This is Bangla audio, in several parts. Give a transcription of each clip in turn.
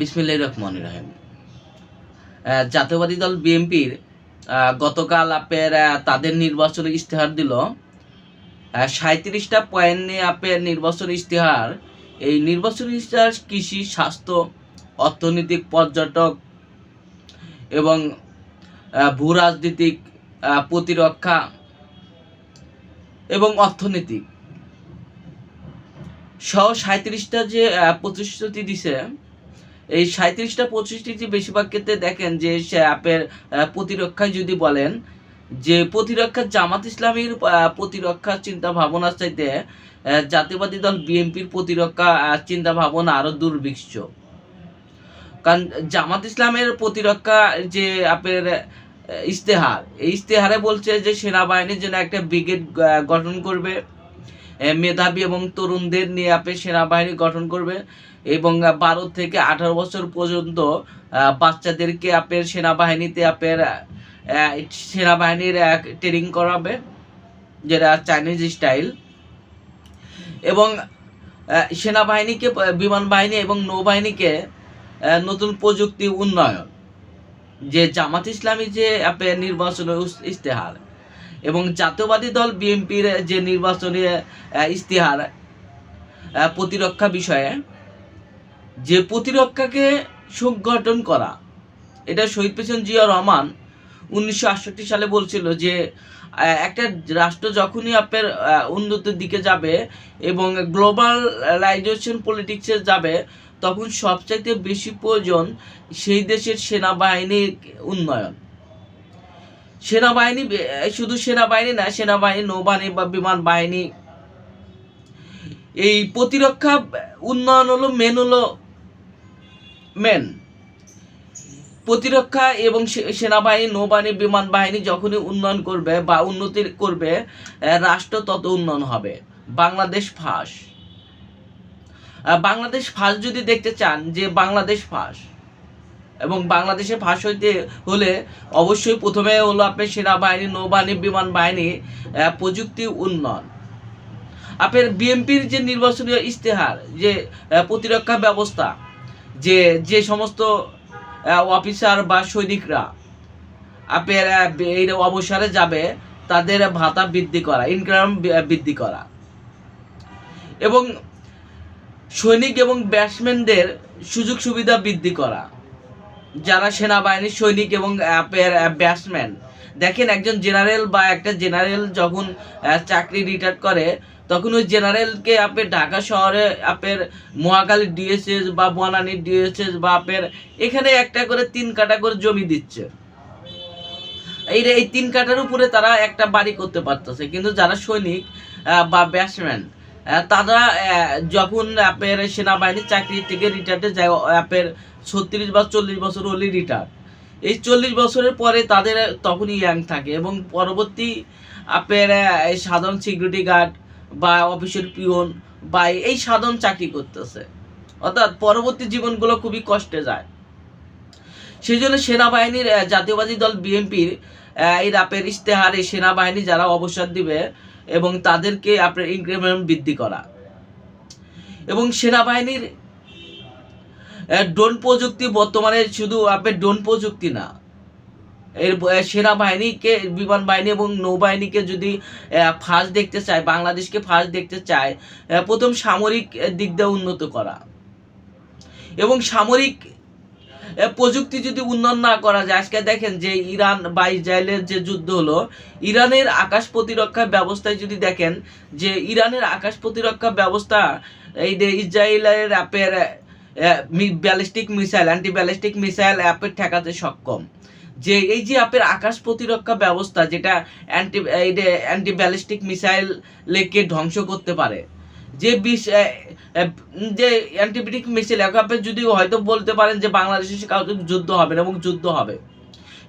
বিসমিল্লাহ রহমান রহিম। জাতীয়বাদী দল বিএনপির গতকাল আপের তাদের নির্বাচনী ইশতেহার দিল। সাঁত্রিশটা পয়েন্ট নিয়ে আপের নির্বাচনী ইশতেহার। এই নির্বাচনী ইশতেহার কৃষি, স্বাস্থ্য, অর্থনৈতিক, পর্যটক এবং ভূ রাজনীতিক প্রতিরক্ষা এবং অর্থনৈতিক সহ সাঁত্রিশটা যে প্রতিশ্রুতি দিছে এই সাঁত্রিশটা পঁচিশটি বেশিরভাগ ক্ষেত্রে দেখেন যে সে অ্যাপের প্রতিরক্ষায় যদি বলেন যে প্রতিরক্ষা জামাত ইসলামীর প্রতিরক্ষা চিন্তা ভাবনার চাইতে জাতীয়বাদী দল বিএনপির প্রতিরক্ষা চিন্তা ভাবনা আরও দুর্বিক্ষ। কারণ জামাত ইসলামের প্রতিরক্ষা যে আহ, ইশতেহার এই ইশতেহারে বলছে যে সেনাবাহিনীর জন্য একটা ব্রিগেড গঠন করবে। মেধাবী এবং তরুণদের নিয়ে আপনি সেনাবাহিনী গঠন করবে এবং বারো থেকে আঠারো বছর পর্যন্ত বাচ্চাদেরকে আপনার সেনাবাহিনীতে আপনার সেনাবাহিনীর ট্রেনিং করাবে যেটা চাইনিজ স্টাইল এবং সেনাবাহিনীকে বিমান বাহিনী এবং নৌবাহিনীকে নতুন প্রযুক্তি উন্নয়ন, যে জামাত ইসলামী যে আপনার নির্বাচনী ইশতেহার। এবং জাতীয়বাদী দল বিএনপির যে নির্বাচনী ইশতেহার প্রতিরক্ষা বিষয়ে, যে প্রতিরক্ষাকে সংগঠন করা, এটা শহীদ প্রেসিডেন্ট জিয়া রহমান উনিশশো আটষট্টি সালে বলছিল যে একটা রাষ্ট্র যখনই আপনার উন্নতির দিকে যাবে এবং গ্লোবালাইজেশন পলিটিক্সে যাবে, তখন সবচাইতে বেশি প্রয়োজন সেই দেশের সেনাবাহিনীর উন্নয়ন। সেনাবাহিনী শুধু সেনাবাহিনী না, সেনাবাহিনী, নৌবাহিনী বা বিমান বাহিনী। এই প্রতিরক্ষা উন্নয়ন হলো মেন হলো মেন প্রতিরক্ষা এবং সেনাবাহিনী, নৌবাহিনী, বিমান বাহিনী যখনই উন্নয়ন করবে বা উন্নতি করবে রাষ্ট্র তত উন্নয়ন হবে। বাংলাদেশ ফাঁস। বাংলাদেশ ফাঁস যদি দেখতে চান, যে বাংলাদেশ ফাঁস। এবং বাংলাদেশে ফাঁস হইতে হলে অবশ্যই প্রথমে হলো আপনার সেনাবাহিনী, নৌবাহিনী বিমান বাহিনী প্রযুক্তি উন্নয়ন। আপনার বিএনপির যে নির্বাচনীয় ইশতেহার, যে প্রতিরক্ষা ব্যবস্থা, যে যে সমস্ত অফিসার বা সৈনিকরা আপনার এই অবসরে যাবে, তাদের ভাতা বৃদ্ধি করা ইনকাম বৃদ্ধি করা। এবং সৈনিক এবং ব্যাটসম্যানদের সুযোগ সুবিধা বৃদ্ধি করা। যারা সেনাবাহিনীর সৈনিক এবং ব্যাটসম্যান। দেখেন একজন জেনারেল বা একটা জেনারেল যখন চাকরি রিটায়ার করে, তখন ওই জেনারেলকে আপনার ঢাকা শহরে আপনার মহাকালী ডিএসএস বা বনানী ডিএসএস বা আপনার এখানে একটা করে তিন কাটা করে জমি দিচ্ছে। এই এই তিন কাটার উপরে তারা একটা বাড়ি করতে পারতেছে। কিন্তু যারা সৈনিক বা ব্যাটসম্যান তারা যখন আপনার সেনাবাহিনীর চাকরি থেকে রিটায়ার্ডে যায় আপনার ছত্রিশ বা চল্লিশ বছর হলে রিটায়ার এই চল্লিশ বছরের পরে তাদের তখনই ইয়াং থাকে এবং পরবর্তী আপনার সাধারণ সিকিউরিটি গার্ড বা অফিসের পিয়ন বা এই সাধারণ চাকরি করতেছে। অর্থাৎ পরবর্তী জীবনগুলো খুবই কষ্টে যায়। সেই জন্য সেনাবাহিনীর জাতীয়বাদী দল বিএনপির এই রাপের ইশতেহারে সেনাবাহিনী যারা অবসর দিবে এবং তাদেরকে আপনার ইনক্রিমেন্ট বৃদ্ধি করা। এবং সেনাবাহিনীর ড্রোন প্রযুক্তি বর্তমানে শুধু আপনার ড্রোন প্রযুক্তি না, এর সেনাবাহিনীকে, বিমান বাহিনী এবং নৌবাহিনীকে যদি ফার্স্ট দেখতে চায়, বাংলাদেশকে ফার্স্ট দেখতে চায় প্রথম সামরিক দিক দিয়ে উন্নত করা। এবং সামরিক প্রযুক্তি যদি উন্নয়ন না করা যায়, আজকে দেখেন যে ইরান বা ইসরায়েলের যে যুদ্ধ হলো, ইরানের আকাশ প্রতিরক্ষা ব্যবস্থায় যদি দেখেন যে ইরানের আকাশ প্রতিরক্ষা ব্যবস্থা, এই যে ইসরায়েলের অ্যাপের ballistic missile anti ballistic missile অ্যাপের ঠেকাতে সক্ষম। যে এই যে অ্যাপের আকাশ প্রতিরক্ষা ব্যবস্থা, যেটা অ্যান্টি অ্যান্টি ব্যালিস্টিক মিসাইল লেকে ধ্বংস করতে পারে যে বিষ যে অ্যান্টিবিটিক মিসাইল আপনি যদি হয়তো বলতে পারেন যে বাংলাদেশের কাউকে যুদ্ধ হবে না এবং যুদ্ধ হবে।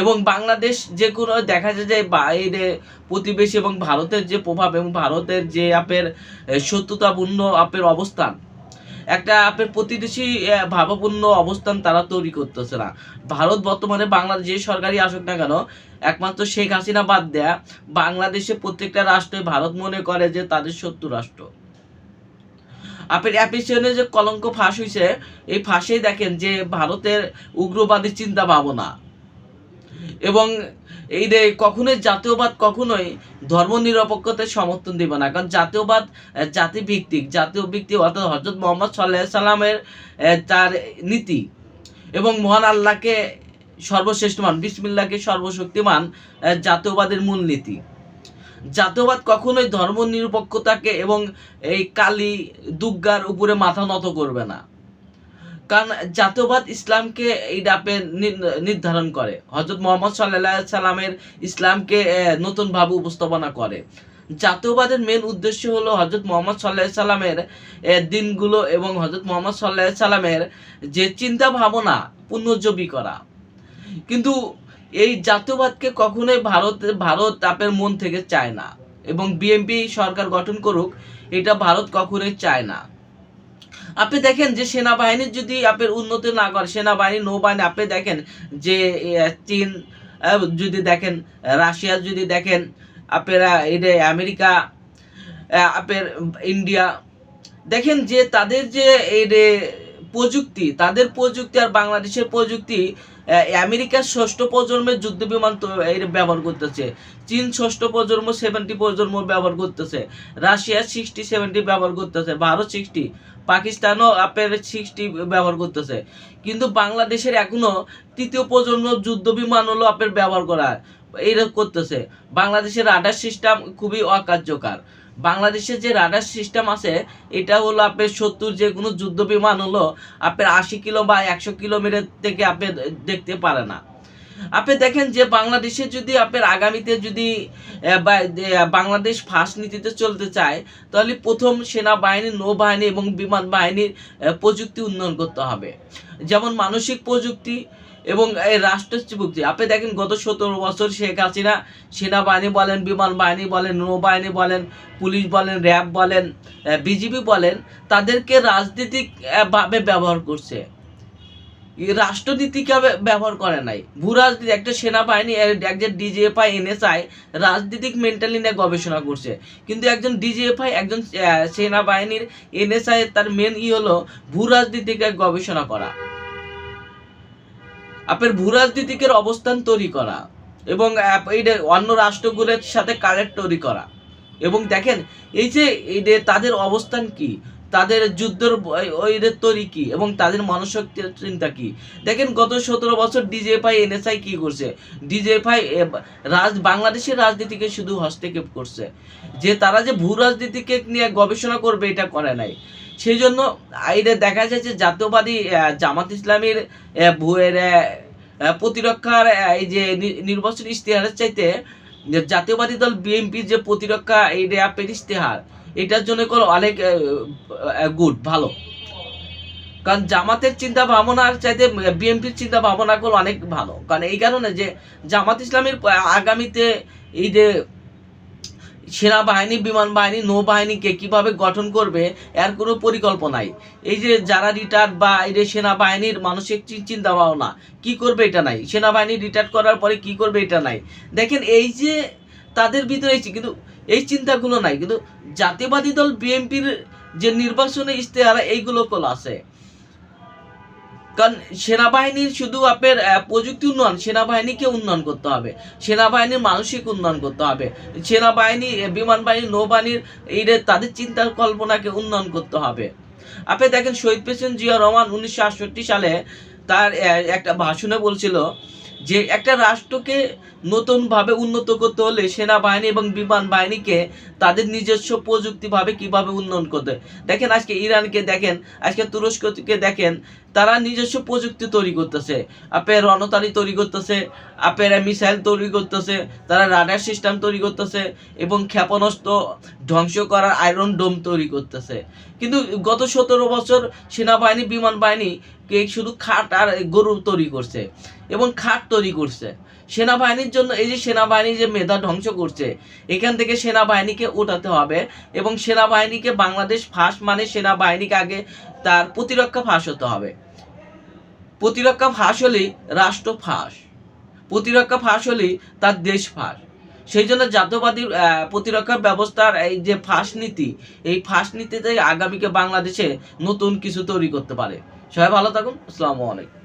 এবং বাংলাদেশ যে কোনো দেখা যায় যে বাইরে প্রতিবেশী এবং ভারতের যে প্রভাব এবং ভারতের যে আপের শত্রুতাপূর্ণ আপের অবস্থান, একটা আপের প্রতিবেশী ভাবাপূর্ণ অবস্থান তারা তৈরি করতেছে না। ভারত বর্তমানে বাংলাদেশ যে সরকারি আসুক না কেন, একমাত্র শেখ হাসিনা বাদ দেয়া বাংলাদেশে প্রত্যেকটা রাষ্ট্রে ভারত মনে করে যে তাদের শত্রু রাষ্ট্র। অ্যাপিসনে যে কলঙ্ক ফাঁস হয়েছে এই ফাঁসেই দেখেন যে ভারতের উগ্রবাদী চিন্তা ভাবনা। এবং এই যে কখনোই জাতীয়বাদ কখনোই ধর্ম নিরপেক্ষতার সমর্থন দিবে না। কারণ জাতীয়বাদ জাতিভিত্তিক জাতীয় ভিত্তিক অর্থাৎ হজরত মোহাম্মদ সাল্লাহ সাল্লামের তার নীতি। এবং মহান আল্লাহকে সর্বশ্রেষ্ঠমান বিসমিল্লাহকে সর্বশক্তিমান আহ, জাতীয়বাদের মূলনীতি। জাতীয়বাদ কখনোই ধর্ম নিরপেক্ষতাকে এবং এই কালী দুর্গার উপরে মাথা নত করবে না। কারণ জাতীয়বাদ ইসলামকে এই ডাপে নির- নির্ধারণ করে। হজরত মোহাম্মদ সাল্লাহ সাল্লামের ইসলামকে নতুনভাবে উপস্থাপনা করে। জাতীয়বাদের মেন উদ্দেশ্য হলো হজরত মোহাম্মদ সাল্লাহ সাল্লামের দিনগুলো এবং হজরত মোহাম্মদ সাল্লাহ সাল্লামের যে চিন্তা ভাবনা পুনর্জীবী করা। কিন্তু এই জাতীয়বাদকে কখনোই ভারত ভারত তাপের মন থেকে চায় না এবং বিএনপি সরকার গঠন করুক এটা ভারত কখনোই চায় না। আপনি দেখেন যে সেনাবাহিনীর যদি আপনার উন্নতি না করে সেনাবাহিনী নৌবাহিনী আপনি দেখেন যে চীন যদি দেখেন রাশিয়া যদি দেখেন আপনারা এটা আমেরিকা আহ, আপনার ইন্ডিয়া দেখেন যে তাদের যে এই প্রযুক্তি, তাদের প্রযুক্তি আর বাংলাদেশের প্রযুক্তি আমেরিকার ষষ্ঠ প্রজন্মের যুদ্ধ বিমান ব্যবহার করতেছে। চীন ষষ্ঠ প্রজন্ম সেভেন্টি প্রজন্ম ব্যবহার করতেছে। রাশিয়া সিক্সটি সেভেন্টি ব্যবহার করতেছে। ভারত সিক্সটি পাকিস্তানও আপনার সিক্সটি ব্যবহার করতেছে। কিন্তু বাংলাদেশের এখনও তৃতীয় প্রজন্ম যুদ্ধ বিমান হলো আপনার ব্যবহার করা এইরকম করতেছে। বাংলাদেশের রাডার সিস্টেম খুবই অকার্যকর। বাংলাদেশের যে রাডার সিস্টেম আছে, এটা হলো আপনার সত্তর যে কোনো যুদ্ধ বিমান হলো আপনার আশি কিলো বা একশো কিলোমিটার থেকে আপনি দেখতে পারে না। আপনি দেখেন যে বাংলাদেশে যদি আপনার আগামীতে যদি বাংলাদেশ ফার্স্ট নীতিতে চলতে চায়, তাহলে প্রথম সেনাবাহিনী, নৌবাহিনী এবং বিমান বাহিনীর প্রযুক্তি উন্নয়ন করতে হবে। যেমন মানসিক প্রযুক্তি এবং এই রাষ্ট্র প্রযুক্তি আপনি দেখেন গত সতেরো বছর শেখ হাসিনা সেনাবাহিনী বলেন বিমান বাহিনী বলেন, নৌবাহিনী বলেন, পুলিশ বলেন, র্যাব বলেন বিজিবি বলেন, তাদেরকে রাজনীতিকভাবে ব্যবহার করছে। এই রাষ্ট্রনীতিকে ব্যবহার করে নাই। ভূ রাজনীতি, একটা সেনাবাহিনী একজন ডিজিএফআই, এনএসআই রাজনীতিক মেন্টালি নিয়ে গবেষণা করছে। কিন্তু একজন ডিজিএফআই, একজন সেনাবাহিনীর এনএসআই, তার মেন ই হলো ভূ রাজনীতিকে গবেষণা করা। আপনার ভূ রাজনীতিকের অবস্থান তৈরি করা এবং আহ, এই যে অন্য রাষ্ট্রগুলোর সাথে কানেক্ট তৈরি করা। এবং দেখেন এই যে এই যে তাদের অবস্থান কি? তাদের যুদ্ধের ওই- ওইদের তৈরি কি? এবং তাদের মানসিক চিন্তা কি? দেখেন গত সতেরো বছর ডিজেফআই এনএসআই কি করছে? ডিজেফআই রাজ বাংলাদেশের রাজনীতিকে শুধু হস্তক্ষেপ করছে। যে তারা যে ভূ রাজনীতিকে নিয়ে গবেষণা করবে এটা করে নাই। সেই জন্য এটা দেখা যাচ্ছে জাতীয়বাদী জামাত ইসলামীর প্রতিরক্ষার এই যে নির্বাচনী ইশতেহারের চাইতে জাতীয়বাদী দল বিএনপির যে প্রতিরক্ষা, এই যে অ্যাপের ইশতেহার, এটার জন্য কোনো অনেক গুড, ভালো। কারণ জামাতের চিন্তা ভাবনার চাইতে বিএনপির চিন্তা ভাবনা গুলো অনেক ভালো। কারণ এই কারণে যে জামাত ইসলামের আগামীতে এই যে সেনাবাহিনী বিমান বাহিনী নৌবাহিনীকে কীভাবে গঠন করবে, এর কোনো পরিকল্পনাই। এই যে যারা রিটায়ার্ড বা এই যে সেনাবাহিনীর মানসিক চিন্তা ভাবনা কি করবে এটা নাই? সেনাবাহিনী রিটায়ার্ড করার পরে কি করবে এটা নাই? দেখেন, এই যে তাদের ভিতরে কিন্তু এই চিন্তাগুলো নাই। কিন্তু জাতীয়বাদী দল, বিএনপির যে নির্বাচনে ইশতেহার এইগুলো কল আছে। কারণ সেনাবাহিনীর শুধু আপনার প্রযুক্তি উন্নয়ন, সেনাবাহিনীকে উন্নয়ন করতে হবে। সেনাবাহিনীর মানসিক উন্নয়ন করতে হবে। সেনাবাহিনী বিমান বাহিনী, নৌবাহিনীর এই তাদের চিন্তার কল্পনাকে উন্নয়ন করতে হবে। আপনি দেখেন শহীদ প্রেসিডেন্ট জিয়া রহমান উনিশশো আটষট্টি সালে তার একটা ভাষণে বলছিল যে একটা রাষ্ট্রকে নতুনভাবে উন্নত করতে হলে সেনাবাহিনী এবং বিমান বাহিনীকে তাদের নিজস্ব প্রযুক্তিভাবে কীভাবে উন্নয়ন করতে দেখেন আজকে ইরানকে দেখেন, আজকে তুরস্ককে দেখেন, তারা নিজস্ব প্রযুক্তি তৈরি করতেছে। আপনার রণতারি তৈরি করতেছে আপনার মিসাইল তৈরি করতেছে, তারা রাডার সিস্টেম তৈরি করতেছে এবং ক্ষেপণাস্ত্র ধ্বংস করার আয়রন ডোম তৈরি করতেছে। কিন্তু গত সতেরো বছর সেনাবাহিনী, বিমান বাহিনী শুধু খাট আর গরু তৈরি করছে এবং খাট তৈরি করছে। সেনাবাহিনীর জন্য এই যে সেনাবাহিনী যে মেধা ধ্বংস করছে, এখান থেকে সেনাবাহিনীকে ওঠাতে হবে এবং সেনাবাহিনীকে বাংলাদেশ ফাঁস মানে সেনাবাহিনীকে আগে তার প্রতিরক্ষা ফাঁস হতে হবে। প্রতিরক্ষা ফাঁস হলেই রাষ্ট্র ফাঁস। প্রতিরক্ষা ফাঁস হলেই তার দেশ ফাঁস। সেই জন্য জাতীয়বাদী প্রতিরক্ষা ব্যবস্থার এই যে ফাঁস নীতি, এই ফাঁস নীতিতে আগামীকে বাংলাদেশে নতুন কিছু তৈরি করতে পারে। সবাই ভালো থাকুন। আসসালামু আলাইকুম।